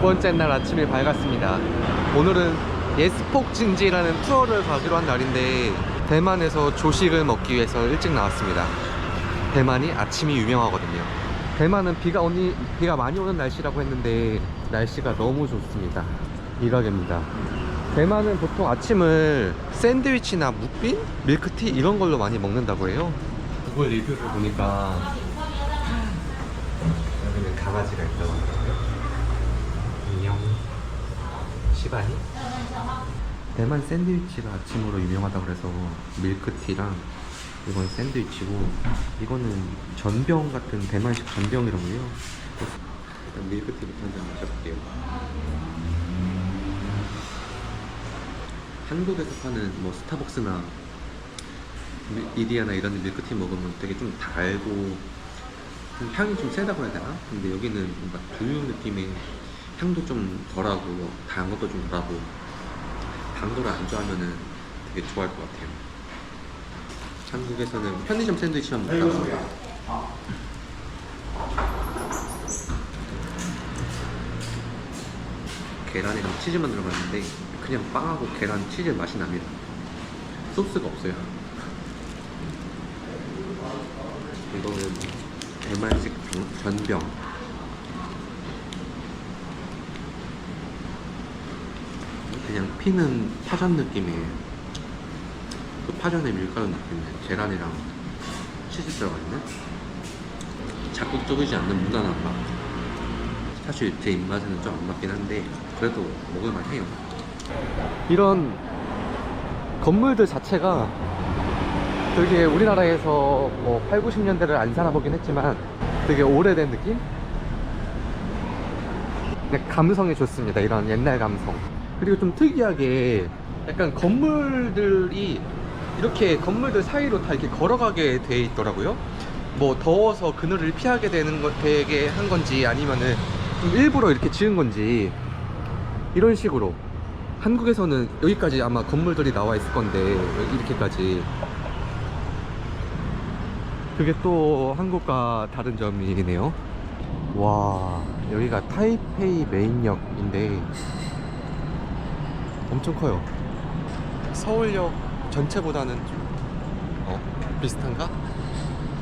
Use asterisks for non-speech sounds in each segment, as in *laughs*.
두 번째 날 아침이 밝았습니다. 오늘은 예스폭 진지라는 투어를 가기로 한 날인데 대만에서 조식을 먹기 위해서 일찍 나왔습니다. 대만이 아침이 유명하거든요. 대만은 비가 오니 비가 많이 오는 날씨라고 했는데 날씨가 너무 좋습니다. 일하게입니다. 대만은 보통 아침을 샌드위치나 무핀, 밀크티 이런 걸로 많이 먹는다고 해요. 구글 리뷰를 보니까 여기는 강아지가 있다고 하더라고요. 안녕. 시바니? 대만 샌드위치가 아침으로 유명하다고 그래서 밀크티랑 이건 샌드위치고 이거는 전병 같은 대만식 전병이라고 해요. 일단 밀크티부터 한잔 마셔볼게요. 한국에서 파는 뭐 스타벅스나 밀- 이디야나 이런 밀크티 먹으면 되게 좀 달고 좀 향이 좀 세다고 해야 되나? 근데 여기는 뭔가 두유 느낌의 향도 좀 덜하고 단 것도 좀 덜하고 단 거를 안 좋아하면은 되게 좋아할 것 같아요. 한국에서는 편의점 샌드위치만 먹다가 계란이랑 치즈만 들어갔는데 그냥 빵하고 계란 치즈 맛이 납니다. 소스가 없어요. 이거는 대만식 전- 전병. 그냥 피는 파전 느낌의 그 파전의 밀가루 느낌의 계란이랑 치즈 들어가 있는 자극적이지 않는 무난한 맛. 사실 제 입맛에는 좀 안 맞긴 한데 그래도 먹을만 해요. 이런 건물들 자체가 되게 우리나라에서 뭐 8, 90년대를 안 살아보긴 했지만 되게 오래된 느낌? 그냥 감성이 좋습니다. 이런 옛날 감성. 그리고 좀 특이하게 약간 건물들이 이렇게 건물들 사이로 다 이렇게 걸어가게 돼 있더라고요. 뭐 더워서 그늘을 피하게 되는 거 되게 한 건지 아니면은 좀 일부러 이렇게 지은 건지 이런 식으로 한국에서는 여기까지 아마 건물들이 나와 있을 건데 이렇게까지 그게 또 한국과 다른 점이네요. 와 여기가 타이페이 메인역인데 엄청 커요. 서울역 전체보다는 좀 어, 비슷한가?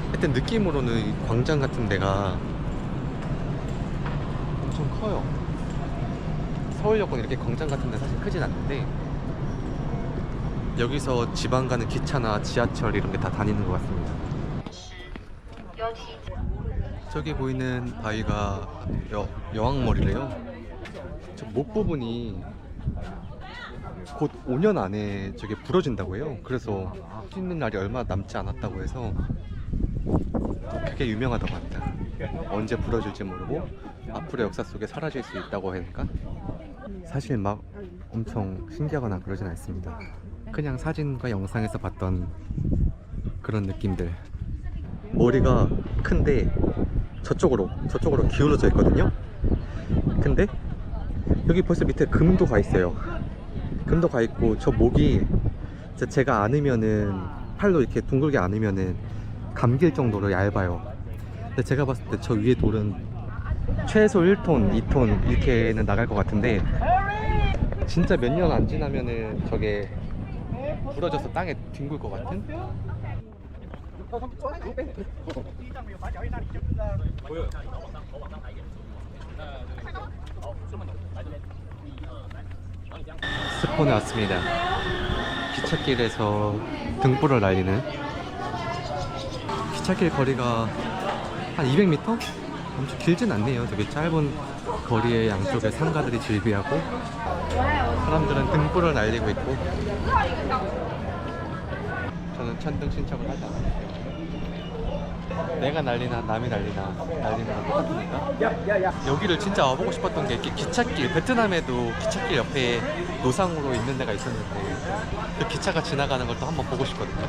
하여튼 느낌으로는 이 광장 같은 데가 엄청 커요. 서울역은 이렇게 광장 같은 데 사실 크진 않는데 여기서 지방 가는 기차나 지하철 이런 게 다 다니는 것 같습니다. 저기 보이는 바위가 여, 여왕머리래요. 저 목 부분이 곧 5년 안에 저게 부러진다고 해요. 그래서 씻는 날이 얼마 남지 않았다고 해서 그게 유명하다고 합니다. 언제 부러질지 모르고 앞으로 역사 속에 사라질 수 있다고 하니까 사실 막 엄청 신기하거나 그러진 않습니다. 그냥 사진과 영상에서 봤던 그런 느낌들. 머리가 큰데 저쪽으로 저쪽으로 기울어져 있거든요. 근데 여기 벌써 밑에 금도 가 있어요. 금도 가 있고 저 목이 제가 안으면은 팔로 이렇게 둥글게 안으면은 감길 정도로 얇아요. 근데 제가 봤을 때 저 위에 돌은 최소 1톤, 2톤 이렇게는 나갈 것 같은데 진짜 몇 년 안 지나면은 저게 부러져서 땅에 뒹굴 것 같은? 스폰에 왔습니다. 기찻길에서 등불을 날리는 기찻길 거리가 한 200m? 엄청 길진 않네요. 되게 짧은 거리의 양쪽에 상가들이 즐비하고 사람들은 등불을 날리고 있고 저는 천등 신청을 하지 않았어요. 내가 날리나 남이 날리는 건 똑같으니까? 여기를 진짜 와보고 싶었던 게 이렇게 기찻길 베트남에도 기찻길 옆에 노상으로 있는 데가 있었는데 그 기차가 지나가는 걸 또 한번 보고 싶거든요.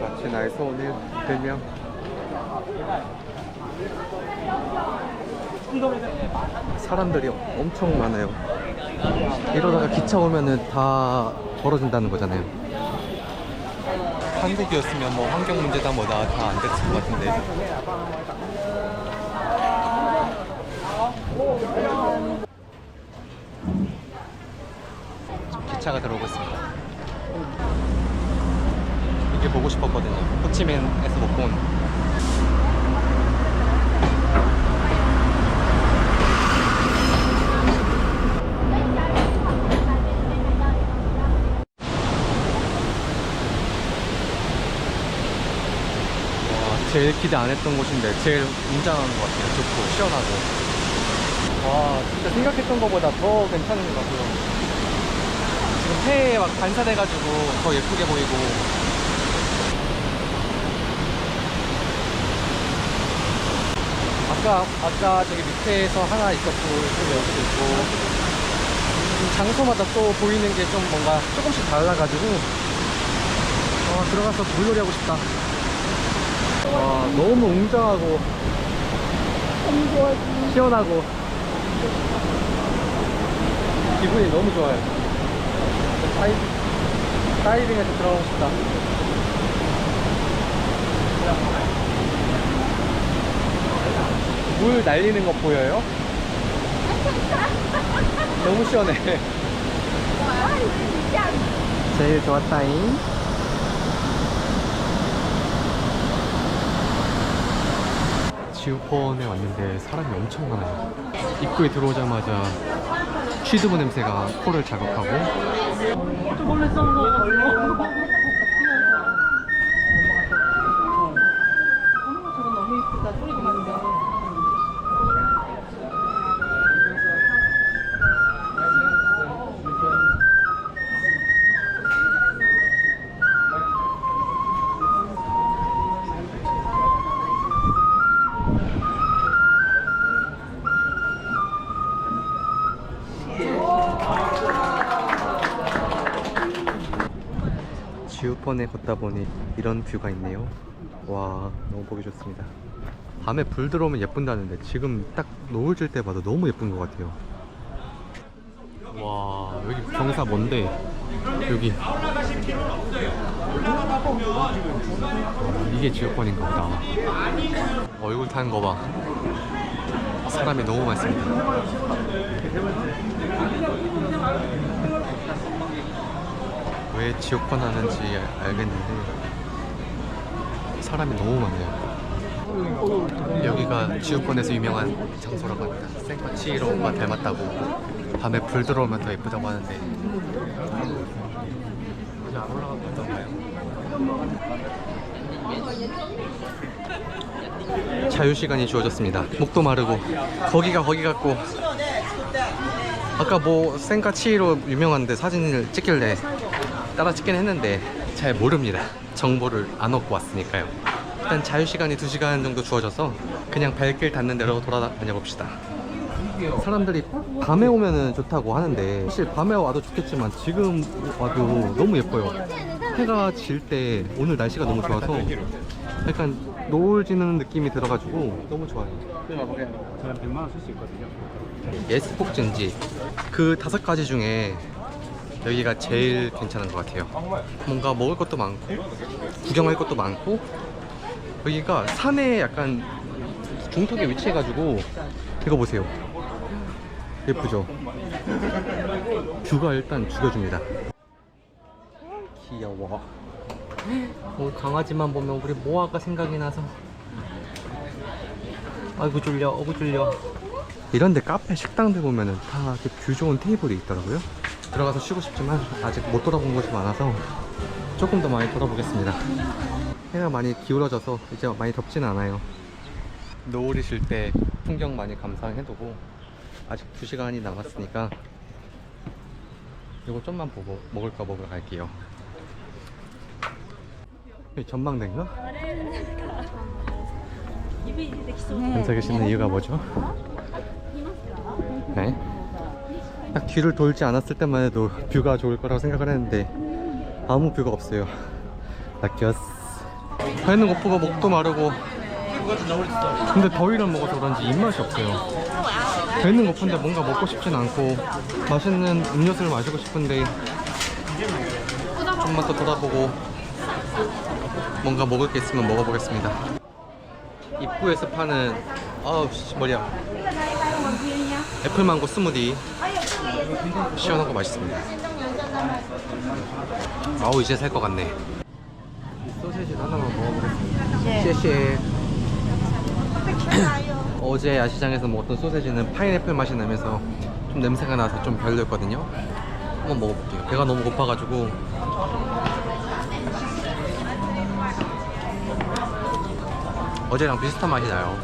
마치 나의 소원을 들며 사람들이 엄청 많아요 이러다가 기차 오면은 다 벌어진다는 거잖아요 한국이었으면 뭐 환경 문제다 뭐다 다 안 됐을 것 같은데. 기차가 들어오고 있습니다. 이게 보고 싶었거든요. 호치민에서 못 본. 기대 안 했던 곳인데 제일 웅장한 것 같아요. 좋고 시원하고. 와, 진짜 생각했던 것보다 더 괜찮은 것 같고요. 지금 해에 막 반사돼가지고 더 예쁘게 보이고. 아까 아까 저기 밑에서 하나 있었고 좀 여기도 있고 음, 장소마다 또 보이는 게 좀 뭔가 조금씩 달라가지고 어, 들어가서 물놀이 하고 싶다. 와 너무 웅장하고 시원하고 기분이 너무 좋아요. 다이, 다이빙해서 들어가고 싶다. 물 날리는 거 보여요? 너무 시원해. 제일 좋았다잉. 지우펀에 왔는데 사람이 엄청 많아요. 입구에 들어오자마자 취두부 냄새가 코를 자극하고 지우펀에 걷다 보니 이런 뷰가 있네요. 와 너무 보기 좋습니다. 밤에 불 들어오면 예쁜다는데 지금 딱 노을 질 때 봐도 너무 예쁜 것 같아요. 와 여기 경사 뭔데 여기 이게 지우펀인가 보다. 얼굴 타는 거 봐. 사람이 너무 많습니다. 왜 지옥권 하는지 알겠는데 사람이 너무 많네요. 여기가 지옥권에서 유명한 장소라고 합니다. 생파치로가 닮았다고 밤에 불 들어오면 더 예쁘다고 하는데 그냥 올라가고 있던가요? 자유 시간이 주어졌습니다. 목도 마르고 거기가 거기 같고 아까 뭐 생카치로 유명한데 사진을 찍길래 따라 찍긴 했는데 잘 모릅니다. 정보를 안 얻고 왔으니까요. 일단 자유 시간이 2시간 정도 주어져서 그냥 발길 닿는 대로 돌아다녀 봅시다. 사람들이 밤에 오면은 좋다고 하는데 사실 밤에 와도 좋겠지만 지금 와도 너무 예뻐요. 해가 질 때 오늘 날씨가 너무 좋아서 약간 노을 지는 느낌이 들어가지고 너무 좋아요. 저는 100만 원 쓸 수 있거든요. 예스폭진지 그 다섯 가지 중에 여기가 제일 괜찮은 것 같아요. 뭔가 먹을 것도 많고 구경할 것도 많고 여기가 산에 약간 중턱에 위치해가지고 이거 보세요. 예쁘죠? 뷰가 일단 죽여줍니다. 귀여워. 어, 강아지만 보면 우리 모아가 생각이 나서 아이고 졸려 어구 졸려 이런데 카페 식당들 보면은 다 뷰 좋은 테이블이 있더라고요 들어가서 쉬고 싶지만 아직 못 돌아본 곳이 많아서 조금 더 많이 돌아보겠습니다 해가 많이 기울어져서 이제 많이 덥진 않아요 노을이실 때 풍경 많이 감상해두고 아직 2시간이 남았으니까 이거 좀만 보고 먹을까 먹으러 갈게요 전망대인가? 앉아 계시는 이유가 뭐죠? 네. 딱 뒤를 돌지 않았을 때만 해도 뷰가 좋을 거라고 생각을 했는데 아무 뷰가 없어요. 낚였어. 배 있는 거 보고 목도 마르고 근데 더위를 먹어서 그런지 입맛이 없어요. 배 있는 고픈데 뭔가 먹고 싶진 않고 맛있는 음료수를 마시고 싶은데 좀만 더 돌아보고 뭔가 먹을 게 있으면 먹어보겠습니다. 입구에서 파는 아우 씨, 머리야. 애플망고 스무디 시원하고 맛있습니다. 아우 이제 살 것 같네. 소세지 하나만 먹어보겠습니다.谢谢. *clears throat* 어제 야시장에서 먹었던 소세지는 파인애플 맛이 나면서 좀 냄새가 나서 좀 별로였거든요. 한번 먹어볼게요. 배가 너무 고파가지고 어제랑 비슷한 맛이 나요.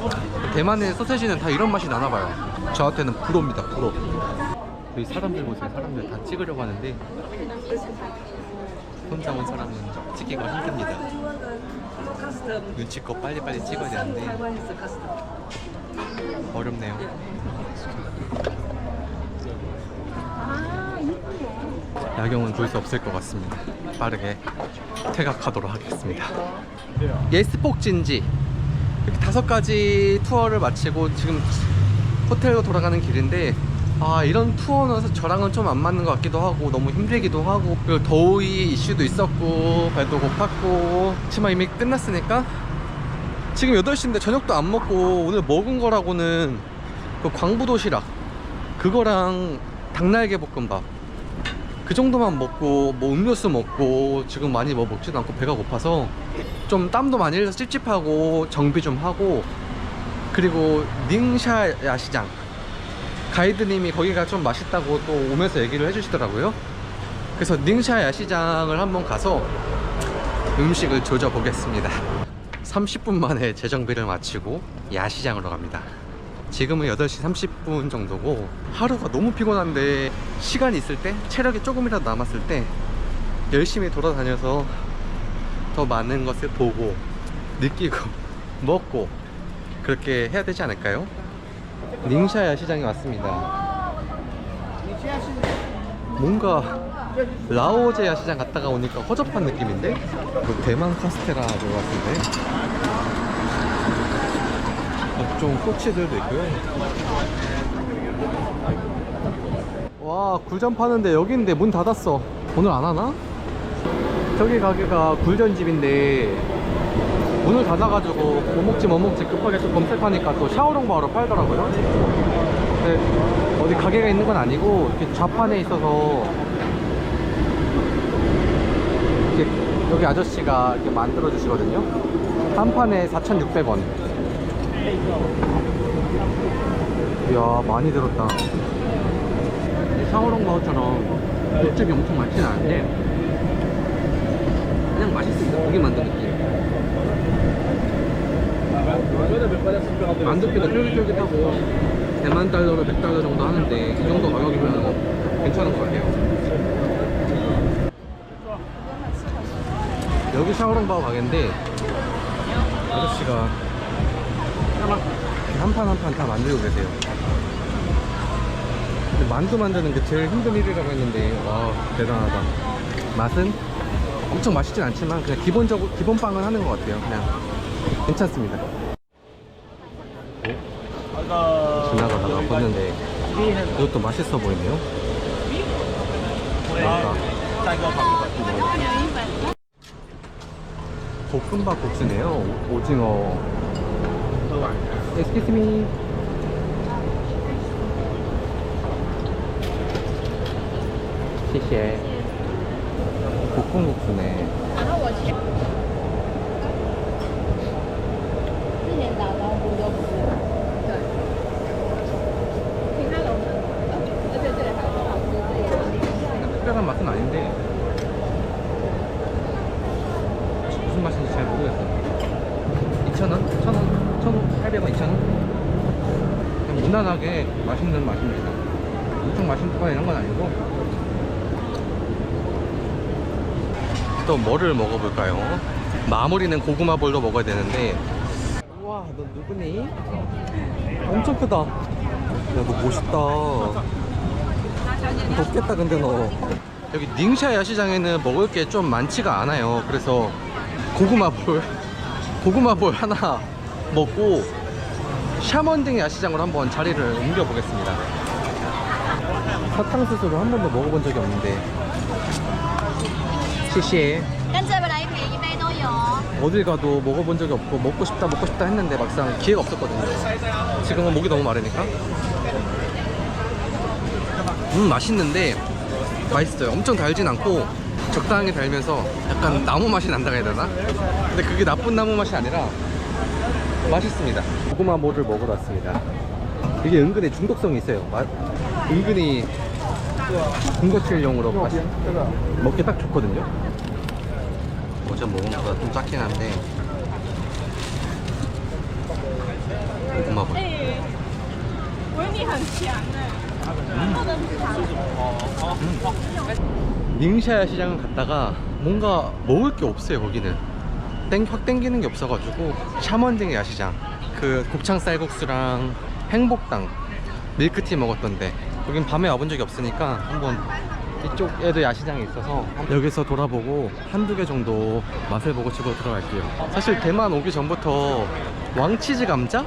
대만의 소세지는 다 이런 맛이 나나 봐요. 저한테는 불호입니다. 불호. 여기 사람들 보세요. 사람들 다 찍으려고 하는데 혼자 온 사람은 찍기가 힘듭니다. 눈치껏 빨리빨리 찍어야 되는데 어렵네요. 야경은 볼 수 없을 것 같습니다. 빠르게 퇴각하도록 하겠습니다. 예스폭진지 이렇게 다섯 가지 투어를 마치고 지금 호텔로 돌아가는 길인데 아 이런 투어는 저랑은 좀 안 맞는 것 같기도 하고 너무 힘들기도 하고 그리고 더위 이슈도 있었고 발도 고팠고 치마 이미 끝났으니까. 지금 8시인데 저녁도 안 먹고 오늘 먹은 거라고는 그 광부도시락 그거랑 닭날개 볶음밥 그 정도만 먹고 뭐 음료수 먹고 지금 많이 뭐 먹지도 않고 배가 고파서 좀 땀도 많이 흘려서 찝찝하고 정비 좀 하고 그리고 닝샤 야시장. 가이드님이 거기가 좀 맛있다고 또 오면서 얘기를 해주시더라고요. 그래서 닝샤 야시장을 한번 가서 음식을 조져 보겠습니다. 30분 만에 재정비를 마치고 야시장으로 갑니다 지금은 8시 30분 정도고 하루가 너무 피곤한데 시간이 있을 때 체력이 조금이라도 남았을 때 열심히 돌아다녀서 더 많은 것을 보고 느끼고 *laughs* 먹고 그렇게 해야 되지 않을까요? 닝샤 야 시장에 왔습니다. 뭔가 라오제 야 시장 갔다가 오니까 허접한 느낌인데? 뭐 대만 카스테라 들어갔는데 각종 꼬치들도 있고요. 와 굴전 파는데 여기 있는데 문 닫았어. 오늘 안 하나? 저기 가게가 굴전집인데 문을 닫아가지고 뭐 먹지 뭐 먹지 급하게 또 검색하니까 또 샤오롱 바로 팔더라고요. 근데 어디 가게가 있는 건 아니고 이렇게 좌판에 있어서 이렇게 여기 아저씨가 이렇게 만들어 주시거든요. 한 판에 4,600원 이야 많이 들었다. 샤오롱 바오처럼 육즙이 엄청 많진 않은데 그냥 맛있습니다. 고기 만든 느낌. 만두피도 쫄깃쫄깃하고 대만 달러로 100달러 정도 하는데 이 정도 가격이면 괜찮은 것 같아요. 여기 샤오롱바오 가게인데 아저씨가 한 판 한 판 다 만들고 계세요. 근데 만두 만드는 게 제일 힘든 일이라고 했는데 와 대단하다. 맛은 엄청 맛있진 않지만 그냥 기본적으로 기본 빵은 하는 것 같아요 그냥. 괜찮습니다. 지나가다가 봤는데 이것도 맛있어 보이네요. 뭔가 볶음밥 국수네요. 오- 오징어 Excuse me 시시해 볶음국수 무난하게 맛있는 맛입니다. 엄청 맛있거나 이런 건 아니고. 또 뭐를 먹어볼까요? 마무리는 고구마 볼도 먹어야 되는데. 우와 너 누구니? 엄청 크다. 야 너 멋있다. 덥겠다 근데 너. 여기 닝샤 야시장에는 먹을 게 좀 많지가 않아요. 그래서 고구마 볼 고구마 볼 하나 먹고 샤먼딩 야시장으로 한번 자리를 옮겨보겠습니다. 사탕수수를 한 번도 먹어본 적이 없는데. 시시. 어딜 가도 먹어본 적이 없고 먹고 싶다 먹고 싶다 했는데 막상 기회가 없었거든요. 지금은 목이 너무 마르니까. 음 맛있는데 맛있어요. 엄청 달진 않고 적당히 달면서 약간 나무 맛이 난다고 해야 되나? 근데 그게 나쁜 나무 맛이 아니라 네. 맛있습니다. 고구마 모를 먹으러 왔습니다. 이게 은근히 중독성이 있어요. 맛, 은근히 군것질용으로 먹기 딱 좋거든요. 어제 먹은 것보다 좀 작긴 한데. 고구마 볼. 음. 음. 닝샤 시장을 갔다가 뭔가 먹을 게 없어요 거기는. 땡, 확 땡기는 게 없어가지고 샤먼딩 야시장 그 곱창 쌀국수랑 행복당 밀크티 먹었던데 여긴 밤에 와본 적이 없으니까 한번 이쪽에도 야시장이 있어서 여기서 돌아보고 한두 개 정도 맛을 보고 집으로 들어갈게요 사실 대만 오기 전부터 왕치즈 감자?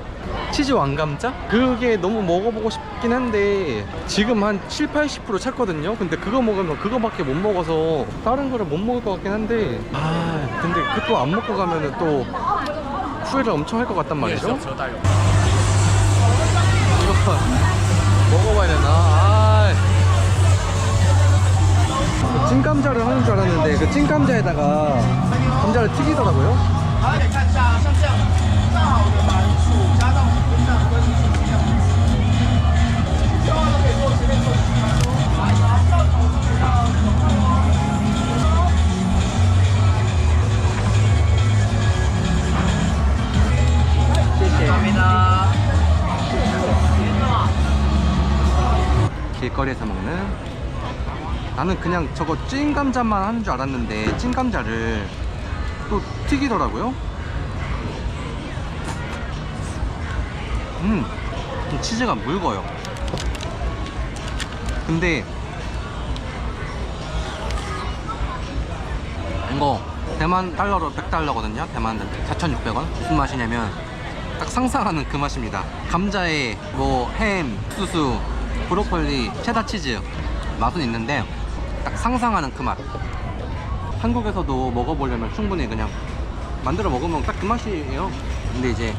치즈 왕감자? 그게 너무 먹어보고 싶긴 한데 지금 한 7, 80% 찼거든요 근데 그거 먹으면 그거밖에 못 먹어서 다른 거를 못 먹을 것 같긴 한데 아 근데 그거 안 먹고 가면은 또 후회를 엄청 할 것 같단 말이죠? 이거 *laughs* 먹어봐야 되나? 아 그 찐감자를 하는 줄 알았는데 그 찐감자에다가 감자를 튀기더라고요. 길거리에서 먹는? 나는 그냥 저거 찐 감자만 하는 줄 알았는데 찐 감자를 또 튀기더라고요. 음, 좀 치즈가 묽어요. 근데 이거 대만 달러로 100달러거든요. 대만 4,600원? 무슨 맛이냐면 딱 상상하는 그 맛입니다. 감자에 뭐 햄, 수수, 브로콜리, 체다 치즈 맛은 있는데 딱 상상하는 그 맛. 한국에서도 먹어보려면 충분히 그냥 만들어 먹으면 딱 그 맛이에요. 근데 이제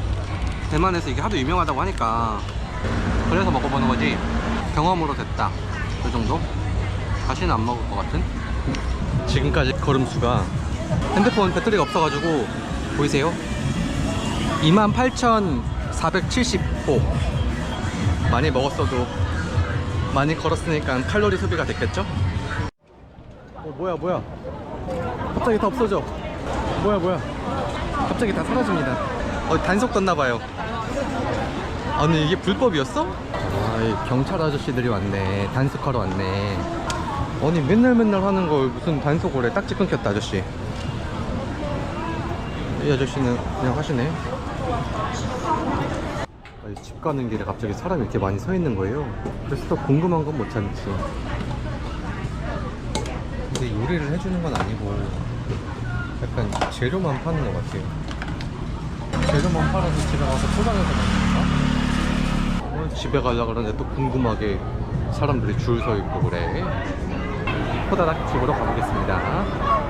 대만에서 이게 하도 유명하다고 하니까 그래서 먹어보는 거지 경험으로 됐다. 그 정도? 다시는 안 먹을 것 같은? 지금까지 걸음수가 핸드폰 배터리가 없어가지고 보이세요? 28,470호 많이 먹었어도 많이 걸었으니까 칼로리 소비가 됐겠죠? 어 뭐야 뭐야? 갑자기 다 없어져. 뭐야 뭐야? 갑자기 다 사라집니다. 어 단속 떴나봐요. 아니 이게 불법이었어? 아이 경찰 아저씨들이 왔네. 단속하러 왔네. 아니 맨날 맨날 하는 걸 무슨 단속을 해? 딱지 끊겼다 아저씨. 이 아저씨는 그냥 하시네 아니, 집 가는 길에 갑자기 사람이 이렇게 많이 서 있는 거예요. 그래서 또 궁금한 건 못 참지. 근데 요리를 해주는 건 아니고 약간 재료만 파는 것 같아요. 재료만 팔아서 집에 가서 포장해서 먹는가? 어, 집에 가려고 그러는데 또 궁금하게 사람들이 줄 서 있고 그래. 호다닥 집으로 가보겠습니다.